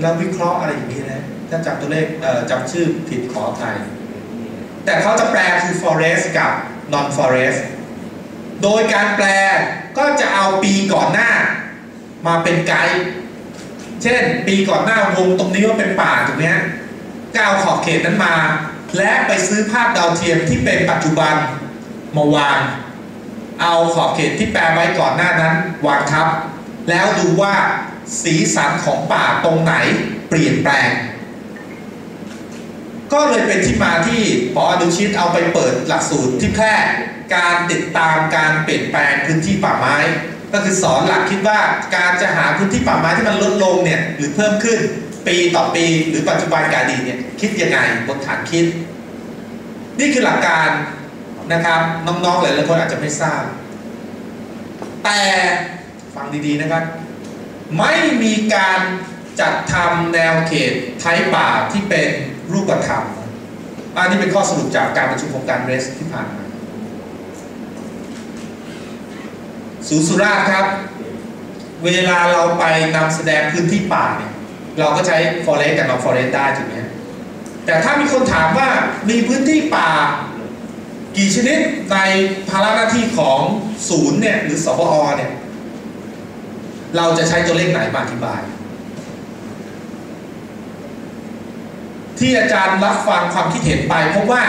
แล้ววิเคราะห์อะไรอย่างนี้นะถ้าจำตัวเลขเจำชื่อผิดขออภัยแต่เขาจะแปลคือ forest กับ non forest โดยการแปลก็จะเอาปีก่อนหน้ามาเป็นไกด์เช่น ปีก่อนหน้าวงตรงนี้ว่าเป็นป่าถูกไหมฮะก็เอาขอบเขตนั้นมา และไปซื้อภาพดาวเทียมที่เป็นปัจจุบันมาวาง เอาขอบเขตที่แปลไว้ก่อนหน้านั้นวางทับ แล้วดูว่า สีสันของป่าตรงไหนเปลี่ยนแปลง ก็เลยเป็นที่มาที่ปออนุชิตเอาไปเปิดหลักสูตรที่แพร่การติดตามการเปลี่ยนแปลงพื้นที่ป่าไม้ ก็คือสอนหลักคิดว่าการจะหาพื้นที่ป่าไม้ที่มันลดลงเนี่ยหรือเพิ่มขึ้นปีต่อปีหรือปัจจุบันการดีเนี่ยคิดยังไงบนฐานคิด นี่คือหลักการนะครับน้องๆหลายๆคนอาจจะไม่ทราบ แต่ฟังดีๆนะครับ ไม่มีการจัดทำแนวเขตไทยป่าที่เป็นรูปธรรม อันนี้เป็นข้อสรุปจากการประชุมโครงการเรสที่ผ่านมาศูสุราครับ เวลาเราไปนำแสดงพื้นที่ป่าเนี่ยเราก็ใช้ forest กับ non forest ได้ถูกไหมแต่ถ้ามีคนถามว่ามีพื้นที่ป่ากี่ชนิดในภาระหน้าที่ของศูนย์เนี่ยหรือสปอเนี่ย เราจะใช้ตัวเลขไหนมาอธิบาย ที่อาจารย์รับฟังความคิดเห็นไปเพราะว่า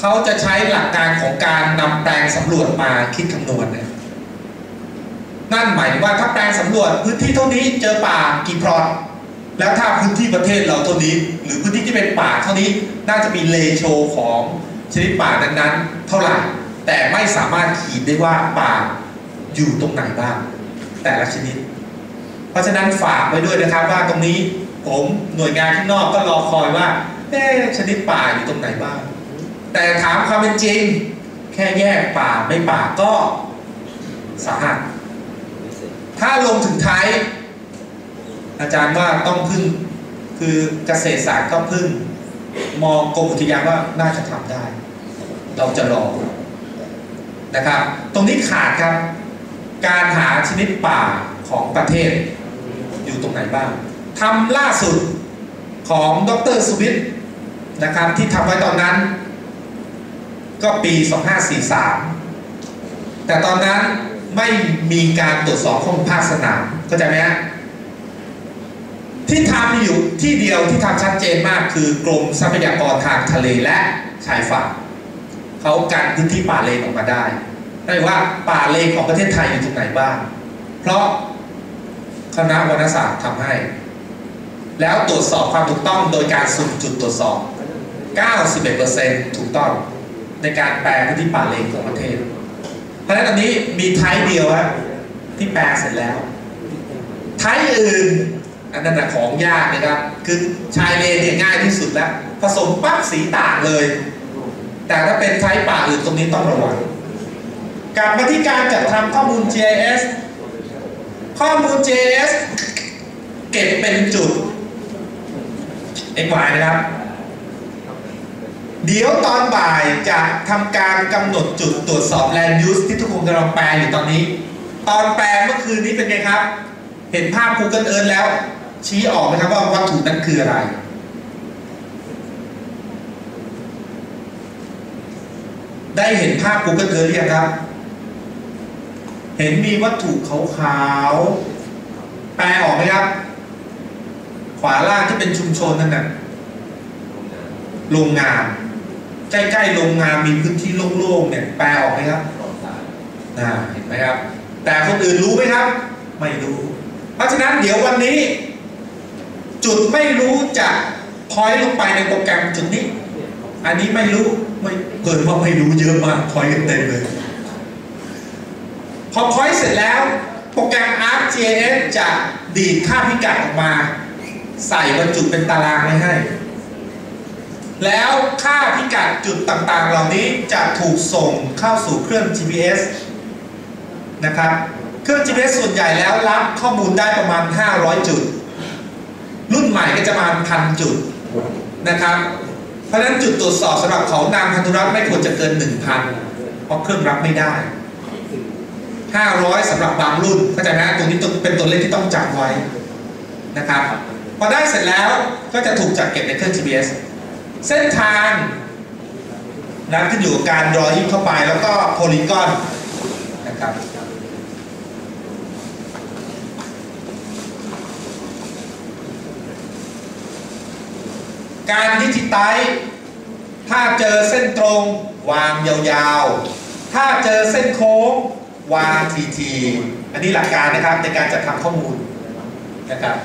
เขาจะใช้หลักการของการนำแปลงสำรวจมาคิดคำนวณเนี่ยนั่นหมายว่าถ้าแปลงสำรวจพื้นที่เท่านี้เจอป่ากี่พลอตแล้วถ้าพื้นที่ประเทศเราเท่านี้ หรือพื้นที่ที่เป็นป่าเท่านี้น่าจะมีเลโชของชนิดป่านั้นๆ เท่าไหร่แต่ไม่สามารถขีดได้ว่าป่าอยู่ตรงไหนบ้าง แต่ละชนิด เพราะฉะนั้นฝากไว้ด้วยนะครับว่าตรงนี้ผมหน่วยงานข้างนอกก็รอคอยว่าเอ๊ชนิดป่าอยู่ตรงไหนบ้าง แต่ถามความเป็นจริง แค่แยกป่าไม่ป่าก็สาหัสถ้าลงถึงท้าย อาจารย์ว่าต้องพึ่งคือเกษตรศาสตร์ก็พึ่ง มองกรมอุทยานว่าน่าจะทำได้ เราจะรอนะครับ ตรงนี้ขาดครับ การหาชนิดป่าของประเทศอยู่ตรงไหนบ้างทำล่าสุดของดรสวิทย์นะครับที่ทำไว้ตอนนั้น ก็ปี 2543 แต่ตอนนั้นไม่มีการตรวจสอบข้อมูลภาคสนามเข้าใจไหมฮะที่ทำอยู่ที่เดียวที่ทำชัดเจนมากคือกรมทรัพยากรทางทะเลและชายฝั่งเขากันพื้นที่ป่าเลนออกมาได้ ได้ว่าป่าเลนของประเทศไทยอยู่ตรงไหนบ้าง เพราะคณะวรรณศาสตร์ทำให้ แล้วตรวจสอบความถูกต้องโดยการสุ่มจุดตรวจสอบ 91%ถูกต้องในการแปลพื้นที่ป่าเลนของประเทศ เพราะฉะนั้นตอนนี้มีไทป์เดียวฮะที่แปลเสร็จแล้วไทป์อื่นอันนั้นนะของยากนะครับ คือชายเลนเนี่ยง่ายที่สุดแล้ว ผสมปั๊บสีต่างเลย แต่ถ้าเป็นไทป์ป่าอื่นตรงนี้ต้องระวัง กลับมาที่การจัดทำข้อมูล GIS ข้อมูล GIS เก็บเป็นจุด x y นะครับ เดี๋ยวตอนบ่ายจะทำการกำหนดจุดตรวจสอบ land use ที่ทุกคนกำลังแปลอยู่ตอนนี้ ตอนแปลเมื่อคืนนี้เป็นไงครับ เห็นภาพ Google Earth แล้ว ชี้ออกไหมครับว่าวัตถุนั้นคืออะไรได้เห็นภาพ Google Earth หรือยังครับ เห็นมีวัตถุขาวๆ แปลออกไหมครับ ขวาล่างที่เป็นชุมชนนั่นน่ะโรงงาน ใกล้ๆโรงงานมีพื้นที่โล่งๆเนี่ยแปลออกไหมครับน่าเห็นไหมครับ แต่คนอื่นรู้ไหมครับ ไม่รู้ เพราะฉะนั้นเดี๋ยววันนี้ จุดไม่รู้จะพอยลงไปในโปรแกรมจุดนี้ อันนี้ไม่รู้ไม่เพิ่นว่าไม่รู้เยอะมากพอยกันเต็มเลย พอพอยเสร็จแล้ว โปรแกรม ArcGIS จะดีดค่าพิกัดออกมา ใส่บรรจุเป็นตารางไว้ให้ แล้วค่าพิกัดจุดต่างๆ เหล่านี้จะถูกส่งเข้าสู่เครื่อง GPS นะครับ เครื่อง GPS ส่วนใหญ่แล้วรับข้อมูลได้ประมาณ 500 จุด รุ่นใหม่ก็จะมาพันจุดนะครับ เพราะฉะนั้นจุดตรวจสอบสำหรับเขานางพันธุรัตน์ไม่ควรจะเกิน 1,000 เพราะเครื่องรับไม่ได้ 500สำหรับบางรุ่นเข้าใจไหมตรงนี้เป็นตัวเลขที่ต้องจำไว้นะครับพอได้เสร็จแล้วก็จะถูกจัดเก็บในเครื่อง GPS เส้นทางนะขึ้นอยู่กับการรอยิ่งเข้าไปแล้วก็โพลีกอนนะครับการดิจิไตถ้าเจอเส้นตรงวางยาวๆ ถ้าเจอเส้นโค้ง วางทีอันนี้หลักการนะครับในการจัดทำข้อมูลนะครับ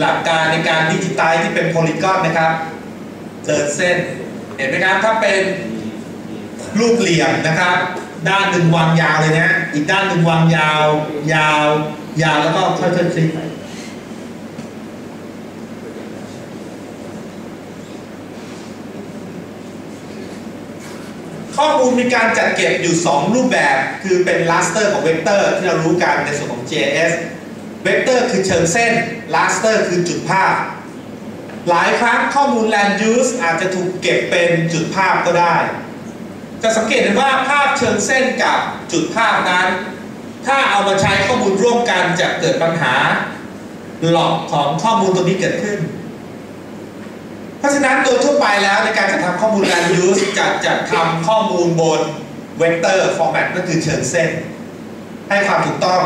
หลักการในการดิจิตไตที่เป็นโพลีกอนนะครับ เดินเส้น เห็นไหมครับ ถ้าเป็นรูปเหลี่ยมนะครับ ด้านหนึ่งวางยาวเลยนะ อีกด้านหนึ่งวางยาว ยาว ยาวแล้วก็ค่อยๆคลิก ข้อมูลมีการจัดเก็บอยู่ 2 รูปแบบ คือเป็น raster ของ vector ที่เรารู้กันในส่วนของ JS vector คือเชิงเส้น raster คือจุดภาพ หลายครั้งข้อมูล land use อาจจะถูกเก็บเป็นจุดภาพก็ได้ จะสังเกตเห็นว่าภาพเชิงเส้นกับจุดภาพนั้น ถ้าเอามาใช้ข้อมูลร่วมกันจะเกิดปัญหาหลอกของข้อมูลตัวนี้เกิดขึ้น ราะฉะนั้นโดยทั่วไปแล้วในการจัดทำข้อมูล land use จะจัดทำข้อมูลบน vector format ก็คือเชิงเส้น ให้ความถูกต้อง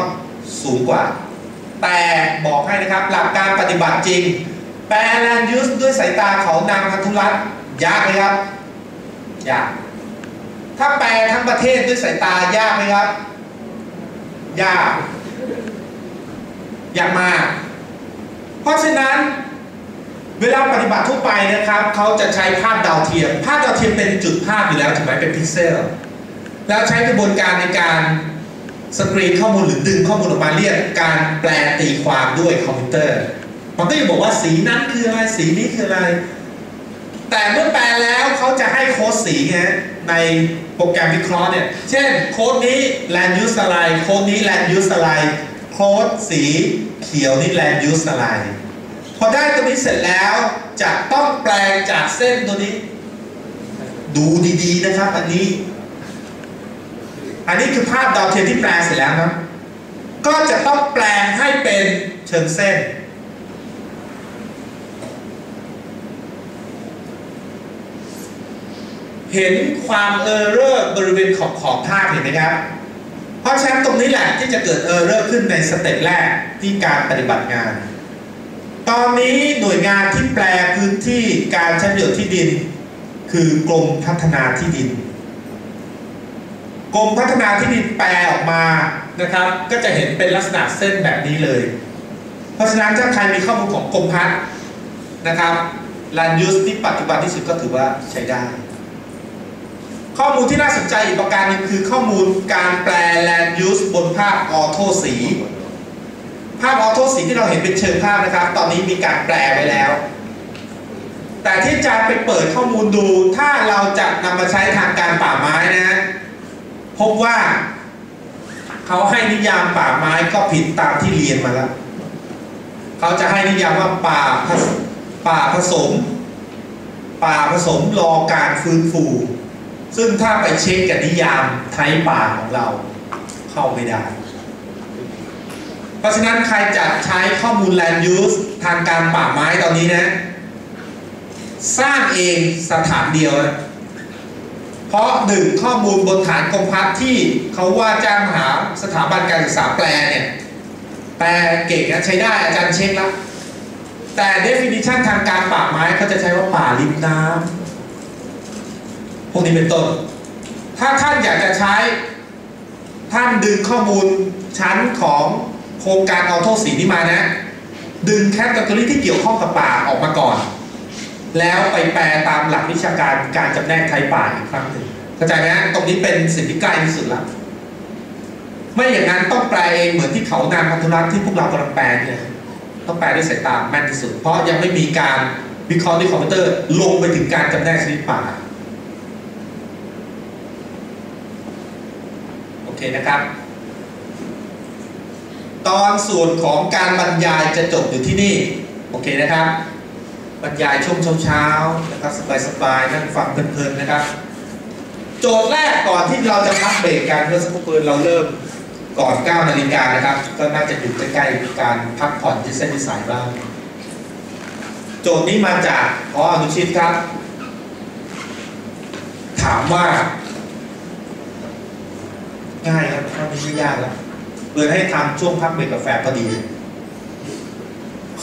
สูงกว่า แต่บอกให้นะครับหลักการปฏิบัติจริง แปล land use ด้วยสายตาของนางพันธุรัตน์ยากไหมครับ ยาก ถ้าแปลทั้งประเทศด้วยสายตายากไหมครับ ยาก ยากมาก เพราะฉะนั้น เวลาปฏิบัติทั่วไปนะครับเขาจะใช้ภาพดาวเทียมภาพดาวเทียมเป็นจุดภาพอยู่แล้วถูกไหมเป็นพิกเซลแล้วใช้กระบวนการในการสกรีนข้อมูลหรือดึงข้อมูลออกมาเรียกการแปลตีความด้วยคอมพิวเตอร์ มันก็จะบอกว่าสีนั้นคืออะไรสีนี้คืออะไร แต่เมื่อแปลแล้วเขาจะให้โค้ดสีไงในโปรแกรมวิเคราะห์เนี่ย เช่นโค้ดนี้ land use อะไรโค้ดนี้ land use อะไรโค้ดสีเขียวนี่ land use อะไร พอได้ตัวนี้เสร็จแล้วจะต้องแปลงจากเส้นตัวนี้ ดูดีๆนะครับ อันนี้ อันนี้คือภาพดาวเทียมที่แปลเสร็จแล้วนะก็จะต้องแปลงให้เป็นเชิงเส้น เห็นความเออร์เรอร์บริเวณขอบขอบภาพเห็นไหมครับ เพราะฉะนั้นตรงนี้แหละที่จะเกิดเออร์เรอร์ขึ้นในสเต็ปแรกที่การปฏิบัติงาน ตอนนี้หน่วยงานที่แปลพื้นที่การใช้ประโยชน์ที่ดิน คือกรมพัฒนาที่ดินกรมพัฒนาที่ดินแปลออกมานะครับ ก็จะเห็นเป็นลักษณะเส้นแบบนี้เลย เพราะฉะนั้นถ้าใครมีข้อมูลของกรมพัฒน์นะครับลันยูสที่ปัจจุบันที่สุดก็ถือว่าใช้ได้ ข้อมูลที่น่าสนใจอีกประการหนึงคือข้อมูลการแปล land use บนภาพออโต้สี ภาพออโต้สีที่เราเห็นเป็นเชิงภาพนะครับ ตอนนี้มีการแปลไว้แล้ว แต่ที่อาจารย์ไปเปิดข้อมูลดูถ้าเราจะนำมาใช้ทางการป่าไม้นะ พบว่าเขาให้นิยามป่าไม้ก็ผิดตามที่เรียนมาแล้วเขาจะให้นิยามว่าป่าป่าผสม ป่าผสมรอการฟื้นฟู ซึ่งถ้าไปเช็คกับนิยามไทยป่าของเราเข้าไม่ได้ เพราะฉะนั้นใครจะใช้ข้อมูล land use ทางการป่าไม้ตอนนี้นะ สร้างเองสถานเดียวนะเพราะหนึ่งข้อมูลบนฐานกรมพัฒที่เขาว่าจ้างหาสถาบันการศึกษาแปลเนี่ย แปลเก่งนะใช้ได้อาจารย์เช็คแล้ว แต่ definition ทางการป่าไม้เขาจะใช้ว่าป่าริมน้ำพวกนี้เป็นต้น ถ้าท่านอยากจะใช้ ท่านดึงข้อมูลชั้นของ โครงการเออโต้สีนี้มานะ ดึงแคตตาล็อที่เกี่ยวข้องกับป่าออกมาก่อน แล้วไปแปลตามหลักวิชาการการจำแนกไทยป่าอีกครั้งหนึ่งเข้าใจไหมตรงนี้เป็นสิ่งที่ใกล้ที่สุดละไม่อย่างนั้นต้องแปลเองเหมือนที่เขานามพันธุรัตน์ที่พวกเรากำลังแปลเนี่ยต้องแปลด้วยสายตาแม่นที่สุด เพราะยังไม่มีการวิเคราะห์ด้วยคอมพิวเตอร์ลงไปถึงการจำแนกชนิดป่าโอเคนะครับ ตอนส่วนของการบรรยายจะจบอยู่ที่นี่ โอเคนะครับ บรรยายช่วงเช้าๆนะครับสบายๆนั่งฟังเพลินๆนะครับ โจทย์แรกก่อนที่เราจะพักเบรกกันเมื่อสักครู่เราเริ่มก่อน9นาฬิกานะครับ ก็น่าจะอยู่ใกล้ๆการพักผ่อนที่เส้นที่สายบ้าง โจทย์นี้มาจากพออนุชิตครับ ถามว่า ง่ายครับข้อนี้ไม่ยากแล้ว เลยให้ทำช่วงพักเบรกกาแฟพอดี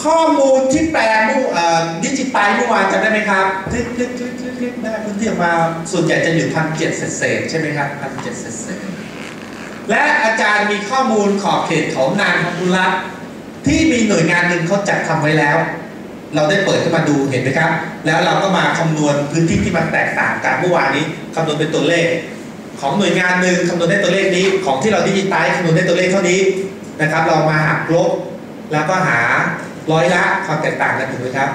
ข้อมูลที่แปลเมื่อเอ่อดิจิตอลเมื่อวานจำได้ไหมครับคลิกคลิกคลิกคลิกคลิกได้พื้นที่ออกมาส่วนใหญ่จะอยู่พันเจ็ดเศษใช่ไหมครับพันเจ็ดเศษและอาจารย์มีข้อมูลขอบเขตของนางพันธุรัตที่มีหน่วยงานหนึ่งเขาจัดทำไว้แล้ว เราได้เปิดขึ้นมาดูเห็นไหมครับ แล้วเราก็มาคำนวณพื้นที่ที่มันแตกต่างกันเมื่อวานนี้คำนวณเป็นตัวเลข ของหน่วยงานหนึ่งคำนวณได้ตัวเลขนี้ ของที่เราดิจิตอลคำนวณได้ตัวเลขเท่านี้นะครับ เรามาหักลบแล้วก็หาร้อยละความแตกต่างกันถูกไหมครับ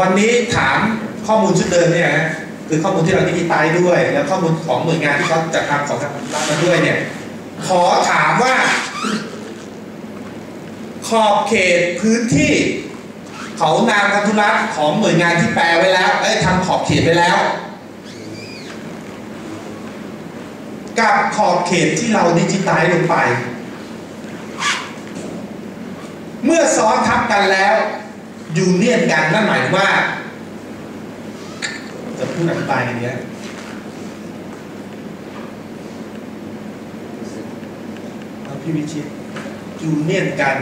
วันนี้ถามข้อมูลชุดเดิมเนี่ยนะคือข้อมูลที่เราดิจิตอลด้วย แล้วข้อมูลของหน่วยงานที่เขาจัดทำของทางรัฐมาด้วยเนี่ยขอถามว่า ขอบเขตพื้นที่เขานามพันธุรัตน์ของหน่วยงานที่แปลไว้แล้วเอ้ทำขอบเขตไว้แล้ว กับขอบเขตที่เราดิจิตอลลงไป เมื่อซ้อนทับกันแล้วยูเนียนกันนั่นหมายว่า จะพูดอธิบายอย่างเนี้ยพี่วิชิตยูเนียนกัน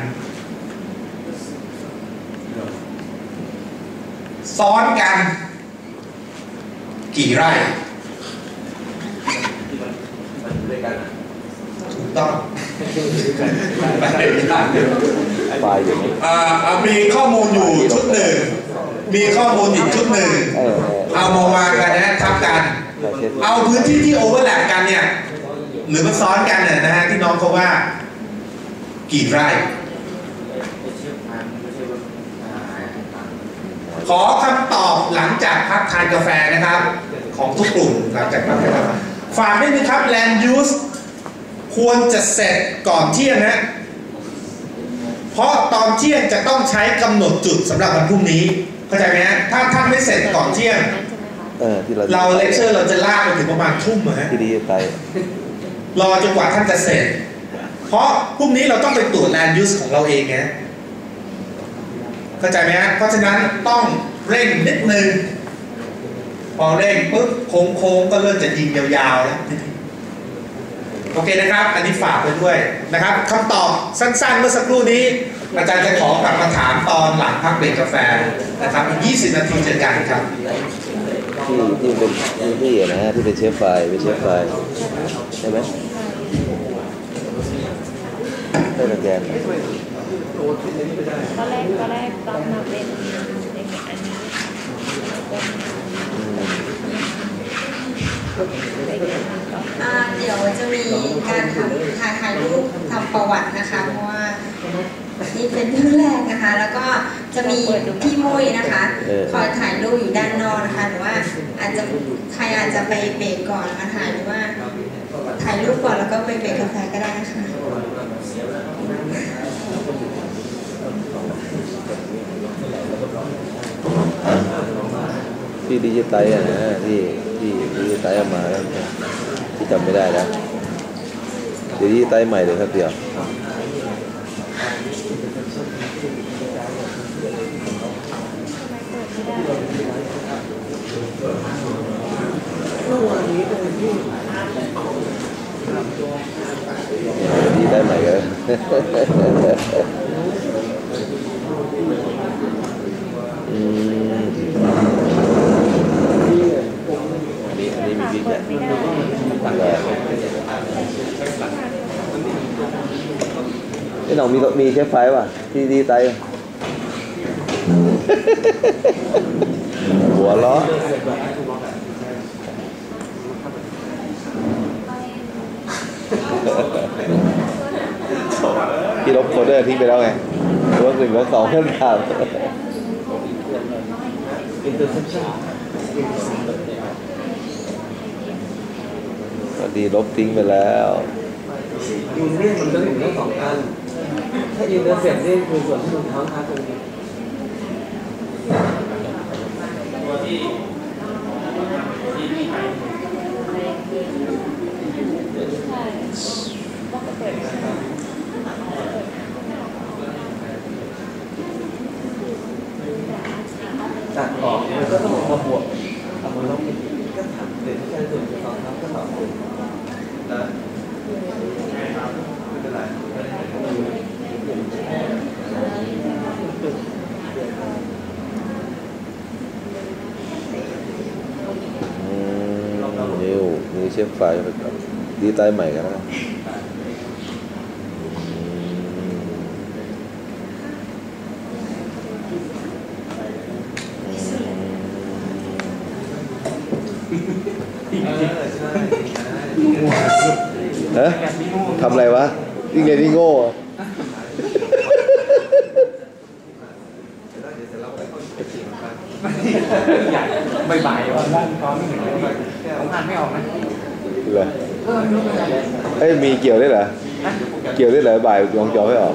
ซ้อนกัน กี่ไร่ ด้วยกันถูกต้องไฟอยู่นี่อ่าอ่ามีข้อมูลอยู่ชุดหนึ่ง มีข้อมูลอีกชุดหนึ่ง เออเอามาวางกันนะทับกันเออเช็ดเอาพื้นที่ที่โอเวอร์แลปกันเนี่ย หรือมันซ้อนกันเนี่ยนะฮะที่น้องเขาว่า กี่ไร่ขอคำตอบหลังจากพักทานกาแฟนะครับ ของทุกกลุ่มหลังจากพักทานกาแฟ ฝากด้วยนะครับ land use ควรจะเสร็จก่อนเที่ยงนะเพราะตอนเที่ยงจะต้องใช้กำหนดจุดสำหรับวันพรุ่งนี้เข้าใจไหมฮะถ้าท่านไม่เสร็จก่อนเที่ยงเออที่เราเราเลคเชอร์เราจะลากไปถึงประมาณทุ่มอะฮะที่ดีไปรอจนกว่าท่านจะเสร็จ เพราะพรุ่งนี้เราต้องไปตรวจ land use ของเราเองไงเข้าใจไหมฮะเพราะฉะนั้นต้องเร่งนิดนึง พอเร่งปุ๊บโค้งๆก็เริ่มจะยิงยาวๆแล้วโอเคนะครับ อันนี้ฝากไว้ด้วยนะครับคำตอบสั้นๆเมื่อสักครู่นี้ อาจารย์จะขอกลับมาถามตอนหลังพักเบรกกาแฟนะครับอีก 20 นาทีเจอกันครับที่ที่เป็นที่พี่อะนะฮะที่เป็นเชฟไฟเป็นเชฟไฟใช่ไหมได้สแกนตอนแรกตอนแรกต้องมาเป็นอย่างนี้อันนี้เป็น อืม อะไรอย่างนี้ต่อ อ่า เดี๋ยวจะมีการทำถ่ายถ่ายรูปทำประวัตินะคะ เพราะว่านี่เป็นเรื่องแรกนะคะ แล้วก็จะมีพี่มุ้ยนะคะ คอยถ่ายรูปอยู่ด้านนอกนะคะหรือว่าอาจจะใครอาจจะไปเบรกก่อนมาถ่ายหรือว่า ถ่ายรูปก่อนแล้วก็ไปเบรกกาแฟก็ได้นะคะที่ดิจิตอะนะที่ ที่ดิจิไตเอามาแล้วที่จำไม่ได้แล้วเดี๋ยวดิจิไตใหม่เลยครับเดียวดีได้ไหมกันอืมอันนี้อันนี้มีบิ๊กเนี่ยตั้งแต่ ไอ้หน้องมีมีเชฟไฟป่ะที่ดีไตหัวล้อที่ลบโคเดอร์ทิ้งไปแล้วไงตัวหนึ่งกับสองเพื่อนถามพอดีลบทิ้งไปแล้วยูเนียนมันก็ถึงทั้งสองอัน ถ้าอินเตอร์เซ็ปนี่คือส่วนที่มันค้างคาตรงนี้ใช่ว่า ก็เปิดไม่ได้ ตัดออกมันก็ต้องมาบวกเอามาลบกันอีกก็ถามเด็กที่ใช้ส่วนสองครับก็ตอบถูกนะไม่เป็นไร อืมนิวนิวเชื่อม ไฟไปกับดีไตใหม่กันนะฮะทำอะไรวะนี่ไงนี่โง่อะใหญ่บ่ายๆว่าด้านตอนไม่เห็นเลยผมอ่านไม่ออกนะ เหรอเออไม่รู้เป็นไรเอ้ยมีเกี่ยวด้วยเหรอนะเกี่ยวด้วยเหรอบ่ายลองจอให้ออก